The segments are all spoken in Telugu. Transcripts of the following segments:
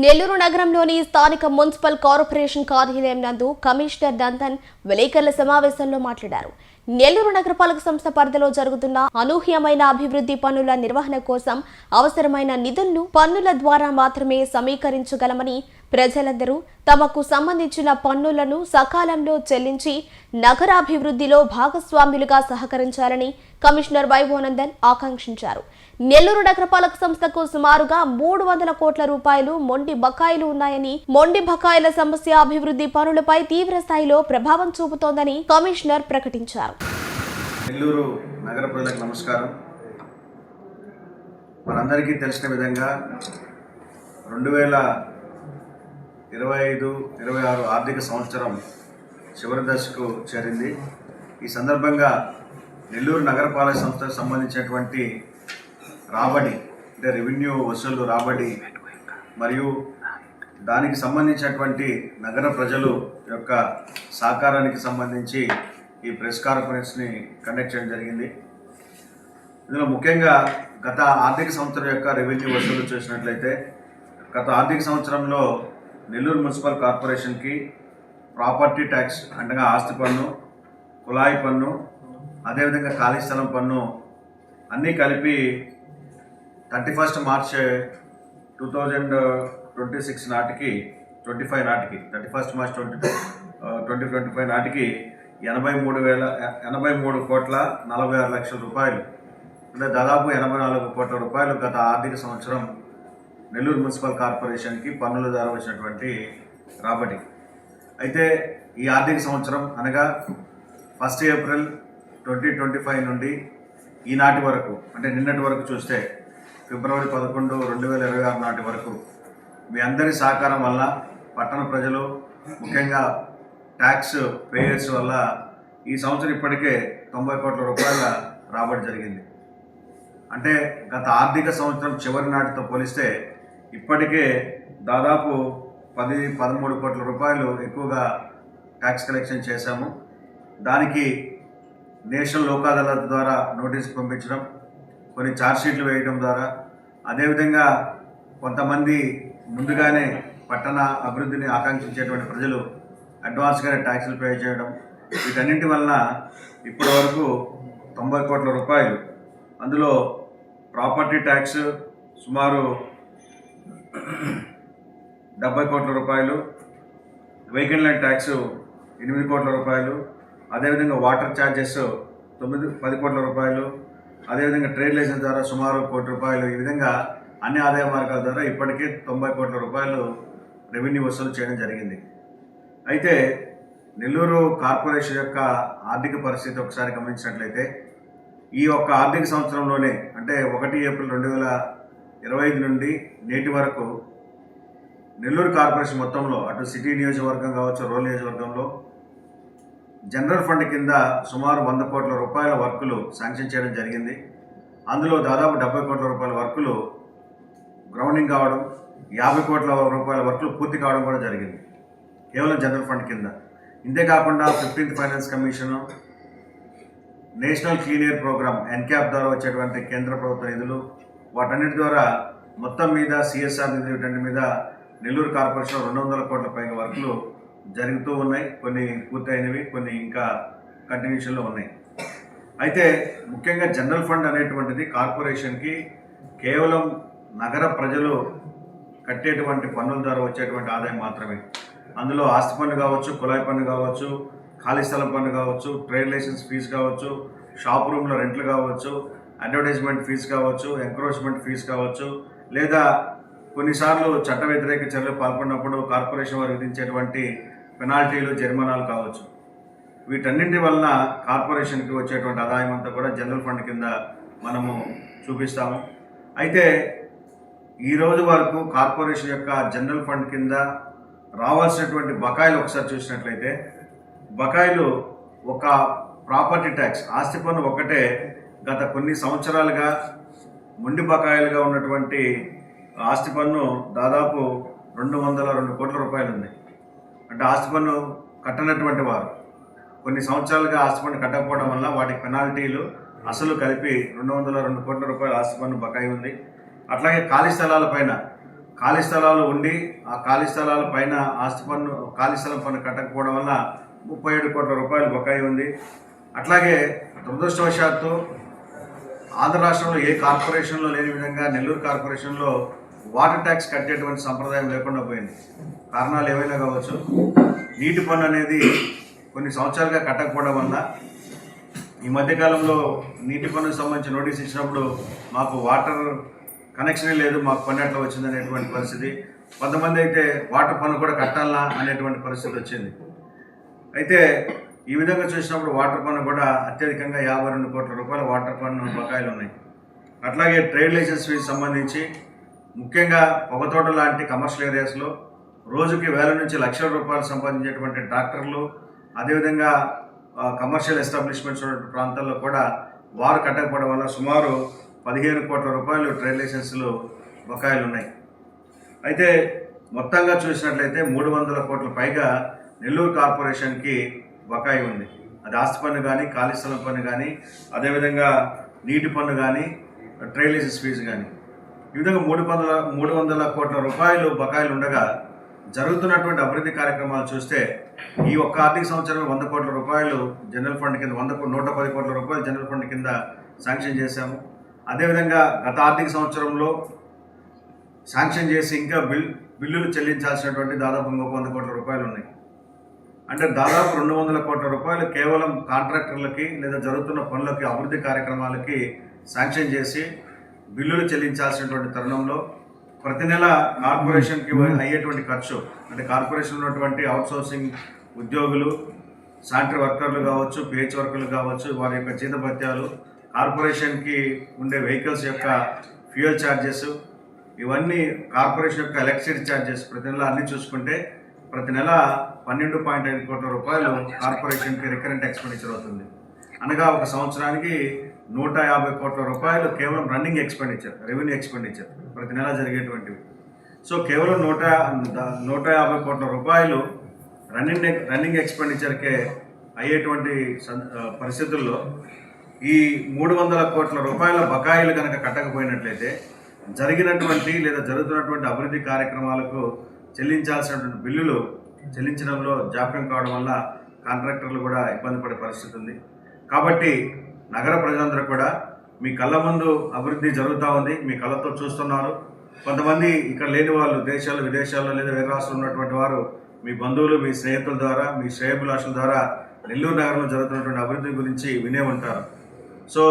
నెల్లూరు నగరంలోని స్థానిక మున్సిపల్ కార్పొరేషన్ కార్యాలయం నందు కమిషనర్ నందన్ విలేకరుల సమావేశంలో మాట్లాడారు. నెల్లూరు నగరపాలక సంస్థ పరిధిలో జరుగుతున్న అనూహ్యమైన అభివృద్ధి పనుల నిర్వహణ కోసం అవసరమైన నిధులను పన్నుల ద్వారా మాత్రమే సమీకరించగలమని ప్రజలందరూ తమకు సంబంధించిన పన్నులను సకాలంలో చెల్లించి నగరాభివృద్ధిలో భాగస్వాములుగా సహకరించాలని కమిషనర్ వైభవనందన్ ఆకాంక్షించారు. నెల్లూరు నగరపాలక సంస్థకు సుమారుగా మూడు వందల కోట్ల రూపాయలు మొండి బకాయిలు ఉన్నాయని మొండి బకాయిల సమస్య అభివృద్ధి పనులపై తీవ్ర స్థాయిలో ప్రభావం చూపుతోందని కమిషనర్ ప్రకటించారు. నెల్లూరు నగర ప్రజలకు నమస్కారం. మనందరికీ తెలిసిన విధంగా రెండు వేల ఇరవై ఐదు ఇరవై ఆరు ఆర్థిక సంవత్సరం చివరి దశకు చేరింది. ఈ సందర్భంగా నెల్లూరు నగరపాలక సంస్థకు సంబంధించినటువంటి రాబడి అంటే రెవెన్యూ వసూలు రాబడి మరియు దానికి సంబంధించినటువంటి నగర ప్రజలు యొక్క సహకారానికి సంబంధించి ఈ ప్రెస్ కాన్ఫరెన్స్ని కండక్ట్ చేయడం జరిగింది. ఇందులో ముఖ్యంగా గత ఆర్థిక సంవత్సరం యొక్క రెవెన్యూ వసూలు చూసినట్లయితే గత ఆర్థిక సంవత్సరంలో నెల్లూరు మున్సిపల్ కార్పొరేషన్కి ప్రాపర్టీ ట్యాక్స్ అనగా ఆస్తి పన్ను కుళాయి పన్ను అదేవిధంగా ఖాళీ స్థలం పన్ను అన్నీ కలిపి thirty first March two thousand twenty six నాటికి ట్వంటీ ఫైవ్ నాటికి thirty first March twenty twenty twenty five నాటికి ఎనభై మూడు వేల ఎనభై మూడు కోట్ల నలభై ఆరు లక్షల రూపాయలు అంటే దాదాపు ఎనభై నాలుగు కోట్ల రూపాయలు గత ఆర్థిక సంవత్సరం నెల్లూరు మున్సిపల్ కార్పొరేషన్కి పన్నుల ద్వారా వచ్చినటువంటి రాబడి. అయితే ఈ ఆర్థిక సంవత్సరం అనగా first April twenty twenty five నుండి ఈనాటి వరకు అంటే నిన్నటి వరకు చూస్తే ఫిబ్రవరి పదకొండు రెండు వేల ఇరవై ఆరు నాటి వరకు మీ అందరి సహకారం వల్ల పట్టణ ప్రజలు ముఖ్యంగా ట్యాక్స్ పేయర్స్ వల్ల ఈ సంవత్సరం ఇప్పటికే తొంభై కోట్ల రూపాయల రాబడి జరిగింది. అంటే గత ఆర్థిక సంవత్సరం చివరి నాటితో పోలిస్తే ఇప్పటికే దాదాపు పది పదమూడు కోట్ల రూపాయలు ఎక్కువగా ట్యాక్స్ కలెక్షన్ చేశాము. దానికి నేషనల్ లోక్ అదాలత్ ద్వారా నోటీస్ పంపించడం కొన్ని ఛార్జ్షీట్లు వేయడం ద్వారా అదేవిధంగా కొంతమంది ముందుగానే పట్టణ అభివృద్ధిని ఆకాంక్షించేటువంటి ప్రజలు అడ్వాన్స్గానే ట్యాక్సులు పే చేయడం వీటన్నింటి వలన ఇప్పటి వరకు తొంభై కోట్ల రూపాయలు. అందులో ప్రాపర్టీ ట్యాక్స్ సుమారు డెబ్బై కోట్ల రూపాయలు వెహికల్ ల్యాండ్ ట్యాక్స్ ఎనిమిది కోట్ల రూపాయలు అదేవిధంగా వాటర్ ఛార్జెస్ తొమ్మిది పది కోట్ల రూపాయలు అదేవిధంగా ట్రేడ్ లైసెన్స్ ద్వారా సుమారు కోటి రూపాయలు ఈ విధంగా అన్ని ఆదాయ మార్గాల ద్వారా ఇప్పటికే తొంభై కోట్ల రూపాయలు రెవెన్యూ వసూలు చేయడం జరిగింది. అయితే నెల్లూరు కార్పొరేషన్ యొక్క ఆర్థిక పరిస్థితి ఒకసారి గమనించినట్లయితే ఈ ఒక్క ఆర్థిక సంవత్సరంలోనే అంటే ఒకటి ఏప్రిల్ రెండు వేల ఇరవై ఐదు నుండి నేటి వరకు నెల్లూరు కార్పొరేషన్ మొత్తంలో అటు సిటీ నియోజకవర్గం కావచ్చు రూరల్ నియోజకవర్గంలో జనరల్ ఫండ్ కింద సుమారు వంద కోట్ల రూపాయల వర్కులు శాంక్షన్ చేయడం జరిగింది. అందులో దాదాపు డెబ్బై కోట్ల రూపాయల వర్కులు గ్రౌండింగ్ కావడం యాభై కోట్ల రూపాయల వర్కులు పూర్తి కావడం కూడా జరిగింది కేవలం జనరల్ ఫండ్ కింద. ఇంతే కాకుండా fifteenth finance commission national clean air programme NCAP ద్వారా వచ్చేటువంటి కేంద్ర ప్రభుత్వ నిధులు వాటన్నిటి ద్వారా మొత్తం మీద సిఎస్ఆర్ నిధి మీద నెల్లూరు కార్పొరేషన్ రెండు వందల కోట్ల పైగా వర్కులు జరుగుతూ ఉన్నాయి. కొన్ని పూర్తయినవి కొన్ని ఇంకా కంటిన్యూషన్లో ఉన్నాయి. అయితే ముఖ్యంగా జనరల్ ఫండ్ అనేటువంటిది కార్పొరేషన్కి కేవలం నగర ప్రజలు కట్టేటువంటి పన్నుల ద్వారా వచ్చేటువంటి ఆదాయం మాత్రమే. అందులో ఆస్తి పన్ను కావచ్చు కుళాయి పన్ను కావచ్చు ఖాళీ స్థలం పన్ను కావచ్చు ట్రేడ్ లైసెన్స్ ఫీజు కావచ్చు షాప్ రూమ్లో రెంట్లు కావచ్చు అడ్వర్టైజ్మెంట్ ఫీజు కావచ్చు ఎంక్రోచ్మెంట్ ఫీజు కావచ్చు లేదా కొన్నిసార్లు చట్ట వ్యతిరేక చర్యలు పాల్పడినప్పుడు కార్పొరేషన్ వారు విధించేటువంటి పెనాల్టీలు జరిమానాలు కావచ్చు. వీటన్నింటి వలన కార్పొరేషన్కి వచ్చేటువంటి ఆదాయం అంతా కూడా జనరల్ ఫండ్ కింద మనము చూపిస్తాము. అయితే ఈ రోజు వరకు కార్పొరేషన్ యొక్క జనరల్ ఫండ్ కింద రావాల్సినటువంటి బకాయిలు ఒకసారి చూసినట్లయితే బకాయిలు ఒక ప్రాపర్టీ ట్యాక్స్ ఆస్తి పన్ను ఒక్కటే గత కొన్ని సంవత్సరాలుగా మొండి బకాయిలుగా ఉన్నటువంటి ఆస్తి పన్ను దాదాపు రెండు వందల రెండు కోట్ల రూపాయలు ఉంది అంటే ఆస్తి పన్ను కట్టనటువంటి వారు. కొన్ని సంవత్సరాలుగా ఆస్తి పన్ను కట్టకపోవడం వల్ల వాటి పెనాల్టీలు అసలు కలిపి రెండు వందల రెండు కోట్ల రూపాయల ఆస్తి పన్ను బకాయి ఉంది. అట్లాగే ఖాళీ స్థలాలపైన ఖాళీ స్థలాలు ఉండి ఆ ఖాళీ స్థలాల పైన ఆస్తి పన్ను ఖాళీ స్థలం పన్ను కట్టకపోవడం వల్ల ముప్పై ఏడు కోట్ల రూపాయలు బకాయి ఉంది. అట్లాగే దురదృష్టవశాత్తు ఆంధ్ర రాష్ట్రంలో ఏ కార్పొరేషన్లో లేని విధంగా నెల్లూరు కార్పొరేషన్లో వాటర్ ట్యాక్స్ కట్టేటువంటి సంప్రదాయం లేకుండా పోయింది. కారణాలు ఏవైనా కావచ్చు? నీటి పన్ను అనేది కొన్ని సంవత్సరాలుగా కట్టకపోవడం వల్ల ఈ మధ్యకాలంలో నీటి పన్నుకు సంబంధించి నోటీస్ ఇచ్చినప్పుడు మాకు వాటర్ కనెక్షనే లేదు మాకు పన్ను ఎట్లా వచ్చింది అనేటువంటి పరిస్థితి. కొంతమంది అయితే వాటర్ పన్ను కూడా కట్టాలా అనేటువంటి పరిస్థితి వచ్చింది. అయితే ఈ విధంగా చూసినప్పుడు వాటర్ పన్ను కూడా అత్యధికంగా యాభై రెండు కోట్ల రూపాయల వాటర్ పన్ను బకాయిలు ఉన్నాయి. అట్లాగే ట్రేడ్ లైసెన్స్ ఫీజు సంబంధించి ముఖ్యంగా పొగతోట లాంటి కమర్షియల్ ఏరియాస్లో రోజుకి వేల నుంచి లక్షల రూపాయలు సంపాదించేటువంటి డాక్టర్లు అదేవిధంగా కమర్షియల్ ఎస్టాబ్లిష్మెంట్స్ ఉన్న ప్రాంతాల్లో కూడా వారు కట్టకపోవడం వల్ల సుమారు పదిహేను కోట్ల రూపాయలు ట్రేడ్ లైసెన్సులు బకాయిలు ఉన్నాయి. అయితే మొత్తంగా చూసినట్లయితే మూడు వందల కోట్ల పైగా నెల్లూరు కార్పొరేషన్కి బకాయి ఉంది. అది ఆస్తి పన్ను కానీ ఖాళీ స్థలం పన్ను కానీ అదేవిధంగా నీటి పన్ను కానీ ట్రైలేజెస్ ఫీజు కానీ ఈ విధంగా మూడు వందల మూడు వందల కోట్ల రూపాయలు బకాయిలు ఉండగా జరుగుతున్నటువంటి అభివృద్ధి కార్యక్రమాలు చూస్తే ఈ ఒక్క ఆర్థిక సంవత్సరం వంద కోట్ల రూపాయలు జనరల్ ఫండ్ కింద వంద నూట పది కోట్ల రూపాయలు జనరల్ ఫండ్ కింద శాంక్షన్ చేశాము. అదేవిధంగా గత ఆర్థిక సంవత్సరంలో శాంక్షన్ చేసి ఇంకా బిల్ బిల్లులు చెల్లించాల్సినటువంటి దాదాపు ఇంకొక వంద కోట్ల రూపాయలు ఉన్నాయి. అంటే దాదాపు రెండు వందల కోట్ల రూపాయలు కేవలం కాంట్రాక్టర్లకి లేదా జరుగుతున్న పనులకి అభివృద్ధి కార్యక్రమాలకి శాంక్షన్ చేసి బిల్లులు చెల్లించాల్సినటువంటి తరుణంలో ప్రతి నెల కార్పొరేషన్కి అయ్యేటువంటి ఖర్చు అంటే కార్పొరేషన్ ఉన్నటువంటి అవుట్సోర్సింగ్ ఉద్యోగులు శానిటరీ వర్కర్లు కావచ్చు పిహెచ్ వర్కర్లు కావచ్చు వారి యొక్క జీతభత్యాలు కార్పొరేషన్కి ఉండే వెహికల్స్ యొక్క ఫ్యూయల్ ఛార్జెస్ ఇవన్నీ కార్పొరేషన్ యొక్క ఎలక్ట్రిసిటీ ఛార్జెస్ ప్రతి నెల అన్ని చూసుకుంటే ప్రతి నెల పన్నెండు పాయింట్ ఐదు కోట్ల రూపాయలు కార్పొరేషన్కి రికరెంట్ ఎక్స్పెండిచర్ అవుతుంది. అనగా ఒక సంవత్సరానికి నూట యాభై కోట్ల రూపాయలు కేవలం రన్నింగ్ ఎక్స్పెండిచర్ రెవెన్యూ ఎక్స్పెండిచర్ ప్రతి నెల జరిగేటువంటివి. సో కేవలం నూట నూట యాభై కోట్ల రూపాయలు రన్నింగ్ రన్నింగ్ ఎక్స్పెండిచర్కే అయ్యేటువంటి పరిస్థితుల్లో ఈ మూడు వందల కోట్ల రూపాయల బకాయిలు కనుక కట్టకపోయినట్లయితే జరిగినటువంటి లేదా జరుగుతున్నటువంటి అభివృద్ధి కార్యక్రమాలకు చెల్లించాల్సినటువంటి బిల్లులు చెల్లించడంలో జాప్యం కావడం వల్ల కాంట్రాక్టర్లు కూడా ఇబ్బంది పడే పరిస్థితి ఉంది. కాబట్టి నగర ప్రజలందరూ కూడా మీ కళ్ళ ముందు అభివృద్ధి జరుగుతూ ఉంది. మీ కళ్ళతో చూస్తున్నారు. కొంతమంది ఇక్కడ లేని వాళ్ళు దేశాలు విదేశాల్లో లేదా వేరే రాష్ట్రంలో ఉన్నటువంటి వారు మీ బంధువులు మీ స్నేహితుల ద్వారా మీ శ్రేయభిలాషుల ద్వారా నెల్లూరు నగరంలో జరుగుతున్నటువంటి అభివృద్ధి గురించి వినే ఉంటారు. సో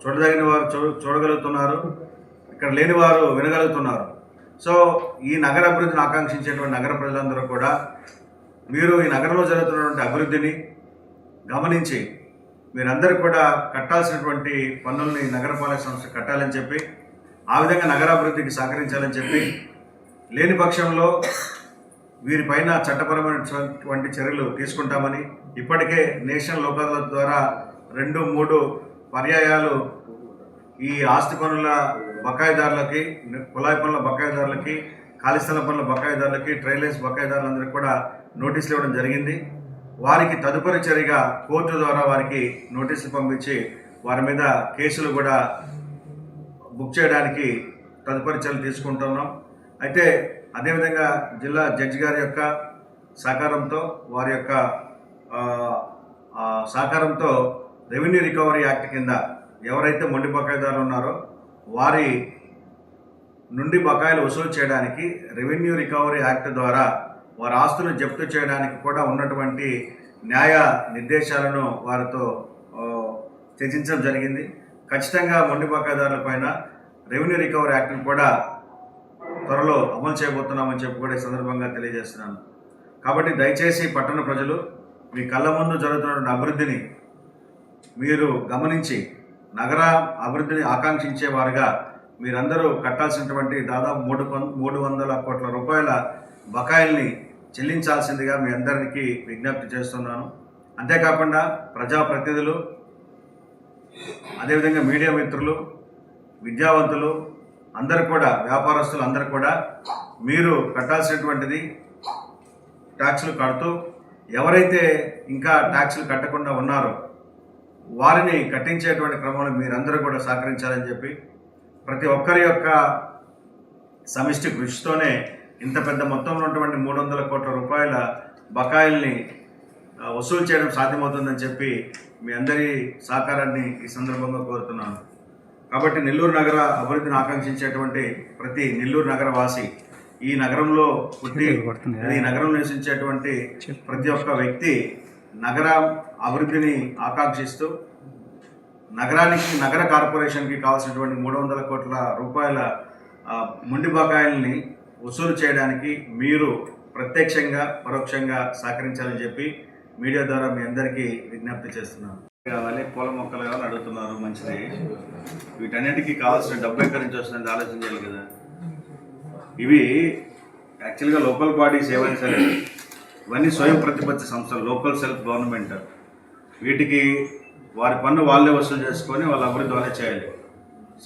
చూడదగిన వారు చూ చూడగలుగుతున్నారు. ఇక్కడ లేని వారు వినగలుగుతున్నారు. సో ఈ నగర అభివృద్ధిని ఆకాంక్షించేటువంటి నగర ప్రజలందరూ కూడా మీరు ఈ నగరంలో జరుగుతున్నటువంటి అభివృద్ధిని గమనించి మీరందరూ కూడా కట్టాల్సినటువంటి పన్నుల్ని నగరపాలక సంస్థ కట్టాలని చెప్పి ఆ విధంగా నగరాభివృద్ధికి సహకరించాలని చెప్పి లేని పక్షంలో వీరిపైన చట్టపరమైనటువంటి చర్యలు తీసుకుంటామని ఇప్పటికే నేషనల్ లోకాల ద్వారా రెండు మూడు పర్యాయాలు ఈ ఆస్తి పనుల బకాయిదారులకి కులాయి పనుల బకాయిదారులకి ఖాళీ స్థల పనుల బకాయిదారులకి ట్రైలెన్స్ బకాయిదారులందరికీ కూడా నోటీసులు ఇవ్వడం జరిగింది. వారికి తదుపరి చర్యగా కోర్టు ద్వారా వారికి నోటీసులు పంపించి వారి మీద కేసులు కూడా బుక్ చేయడానికి తదుపరి చర్యలు తీసుకుంటున్నాం. అయితే అదేవిధంగా జిల్లా జడ్జి గారి యొక్క సహకారంతో వారి యొక్క సహకారంతో రెవెన్యూ రికవరీ యాక్ట్ కింద ఎవరైతే మొండి బకాయిదారులు ఉన్నారో వారి నుండి బకాయిలు వసూలు చేయడానికి రెవెన్యూ రికవరీ యాక్ట్ ద్వారా వారి ఆస్తులను జప్తు చేయడానికి కూడా ఉన్నటువంటి న్యాయ నిర్దేశాలను వారితో చర్చించడం జరిగింది. ఖచ్చితంగా మొండి బకాయిదారుల పైన రెవెన్యూ రికవరీ యాక్ట్ని కూడా త్వరలో అమలు చేయబోతున్నామని చెప్పి కూడా ఈ సందర్భంగా తెలియజేస్తున్నాను. కాబట్టి దయచేసి పట్టణ ప్రజలు మీ కళ్ళ ముందు జరుగుతున్నటువంటి అభివృద్ధిని మీరు గమనించి నగర అభివృద్ధిని ఆకాంక్షించే వారుగా మీరందరూ కట్టాల్సినటువంటి దాదాపు మూడు మూడు వందల కోట్ల రూపాయల బకాయిల్ని చెల్లించాల్సిందిగా మీ అందరికీ విజ్ఞప్తి చేస్తున్నాను. అంతేకాకుండా ప్రజాప్రతినిధులు అదేవిధంగా మీడియా మిత్రులు విద్యావంతులు అందరు కూడా వ్యాపారస్తులు అందరు కూడా మీరు కట్టాల్సినటువంటిది ట్యాక్సులు కడుతూ ఎవరైతే ఇంకా ట్యాక్సులు కట్టకుండా ఉన్నారో వారిని కట్టించేటువంటి క్రమంలో మీరందరూ కూడా సహకరించాలని చెప్పి ప్రతి ఒక్కరి యొక్క సమిష్టి కృషితోనే ఇంత పెద్ద మొత్తంలో ఉన్నటువంటి మూడు వందల కోట్ల రూపాయల బకాయిల్ని వసూలు చేయడం సాధ్యమవుతుందని చెప్పి మీ అందరి సహకారాన్ని ఈ సందర్భంగా కోరుతున్నాను. కాబట్టి నెల్లూరు నగర అభివృద్ధిని ఆకాంక్షించేటువంటి ప్రతి నెల్లూరు నగర వాసి ఈ నగరంలో పుట్టి ఈ నగరంలో నివసించేటువంటి ప్రతి ఒక్క వ్యక్తి నగర అభివృద్ధిని ఆకాంక్షిస్తూ నగరానికి నగర కార్పొరేషన్కి కావాల్సినటువంటి మూడు వందల కోట్ల రూపాయల మొండి బకాయిల్ని వసూలు చేయడానికి మీరు ప్రత్యక్షంగా పరోక్షంగా సహకరించాలని చెప్పి మీడియా ద్వారా మీ అందరికీ విజ్ఞప్తి చేస్తున్నాను. కావాలి పూల మొక్కలు కావాలి అడుగుతున్నారు మంచిది. వీటన్నిటికీ కావాల్సిన డబ్బు ఎక్కడి నుంచి వస్తుందని ఆలోచించాలి కదా. ఇవి యాక్చువల్గా లోకల్ బాడీస్ ఏమైనా సరే ఇవన్నీ స్వయం ప్రతిపత్తి సంస్థలు లోకల్ సెల్ఫ్ గవర్నమెంట్. వీటికి వారి పన్ను వాళ్ళే వసూలు చేసుకొని వాళ్ళ అభివృద్ధి వాళ్ళే చేయాలి.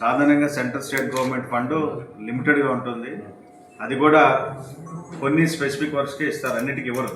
సాధారణంగా సెంట్రల్ స్టేట్ గవర్నమెంట్ ఫండ్ లిమిటెడ్గా ఉంటుంది. అది కూడా కొన్ని స్పెసిఫిక్ వర్క్స్కే ఇస్తారు అన్నిటికీ ఇవ్వరు.